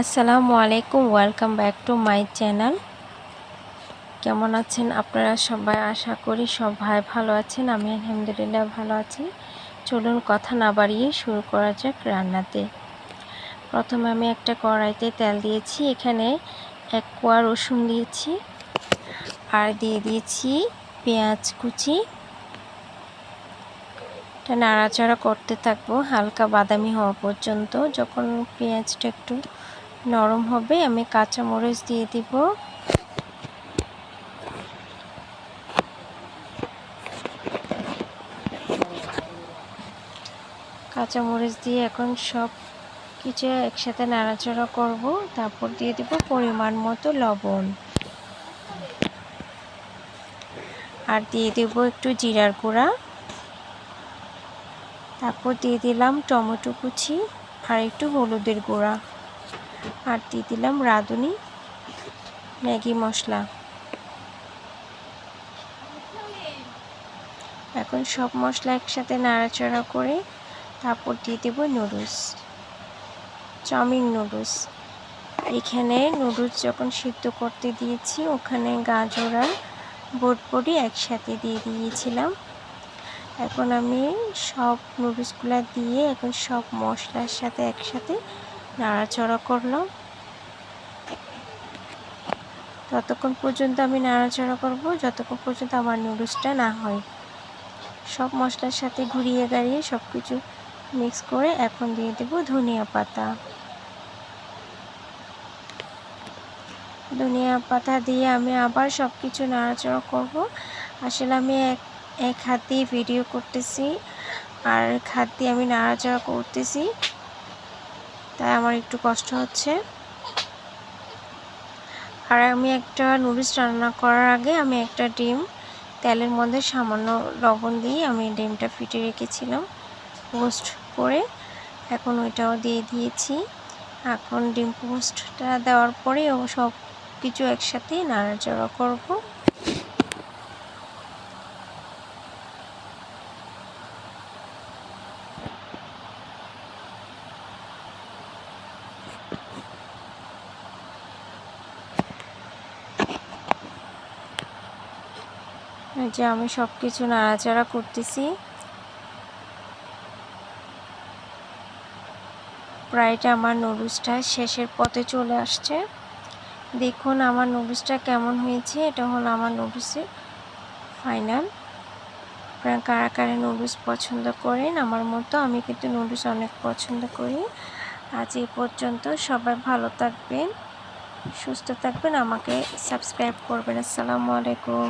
আসসালামু আলাইকুম welcome back to my channel কেমন আছেন আপনারা সবাই? আশা করি সবাই ভালো আছেন, আমি আলহামদুলিল্লাহ ভালো আছি। চলুন কথা না বাড়িয়ে শুরু করা যাক রান্নাতে। প্রথমে আমি একটা কড়াইতে তেল দিয়েছি, এখানে এক কোয়া রসুন দিয়েছি, আর দিয়ে দিয়েছি পেঁয়াজ কুচি। এটা নাড়াচাড়া করতে থাকব, হালকা বাদামি হওয়া পর্যন্ত। যখন পেঁয়াজটা একটু নরম হবে, আমি কাঁচা মরিচ দিয়ে দিব। কাঁচা মরিচ দিয়ে এখন সব কিছু একসাথে নাড়াচাড়া করব, তারপর দিয়ে দিব পরিমাণ মতো লবণ। আর দিয়ে দেব একটু জিরার গুঁড়া। তারপর দিয়ে দিলাম টমেটো কুচি আর একটু হলুদের গুঁড়া। আর দিয়ে দিলাম রাঁধুনি, ম্যাগি মশলা। এখন সব মশলা একসাথে নাড়াচাড়া করে তারপর দিয়ে দেবো নুডলস, চাউমিন নুডলস। এখানে নুডলস যখন সিদ্ধ করতে দিয়েছি, ওখানে গাজর আর বটবড়ি একসাথে দিয়ে দিয়েছিলাম। এখন আমি সব নুডলসগুলো দিয়ে এখন সব মশলার সাথে একসাথে নাড়াচড়া করলাম। ততক্ষণ পর্যন্ত আমি নাড়াচাড়া করব, যতক্ষণ পর্যন্ত আমার নুডলসটা না হয়। সব মশলার সাথে ঘুরিয়ে গাড়িয়ে সব কিছু মিক্স করে এখন দিয়ে দেব ধনিয়া পাতা। ধনিয়া পাতা দিয়ে আমি আবার সব কিছু নাড়াচাড়া করব। আসলে আমি এক এক হাত দিয়ে ভিডিও করতেছি, আর এক হাত দিয়ে আমি নাড়াচাড়া করতেছি। তাই আমার একটু কষ্ট হচ্ছে। আর আমি একটা নুডলস রান্না করার আগে আমি একটা ডিম, তেলের মধ্যে সামান্য লবণ দিয়ে আমি ডিমটা ফিটে রেখেছিলাম, পোস্ট করে। এখন ওইটাও দিয়ে দিয়েছি। এখন ডিম পোস্টটা দেওয়ার পরে ও সব কিছু একসাথে নাড়াচাড়া করব। যে আমি সব কিছু নাড়াচাড়া করতেছি। প্রায়টা আমার নুডলসটা শেষের পথে চলে আসছে। দেখুন আমার নুডলসটা কেমন হয়েছে, এটা হলো আমার নুডলসের ফাইনাল। আপনারা কারা কারা নুডলস পছন্দ করেন, আমার মতো আমি কিন্তু নুডলস অনেক পছন্দ করি। আজ এই পর্যন্ত সবাই ভালো থাকবেন, সুস্থ থাকবেন, আমাকে সাবস্ক্রাইব করবেন। আসসালামু আলাইকুম।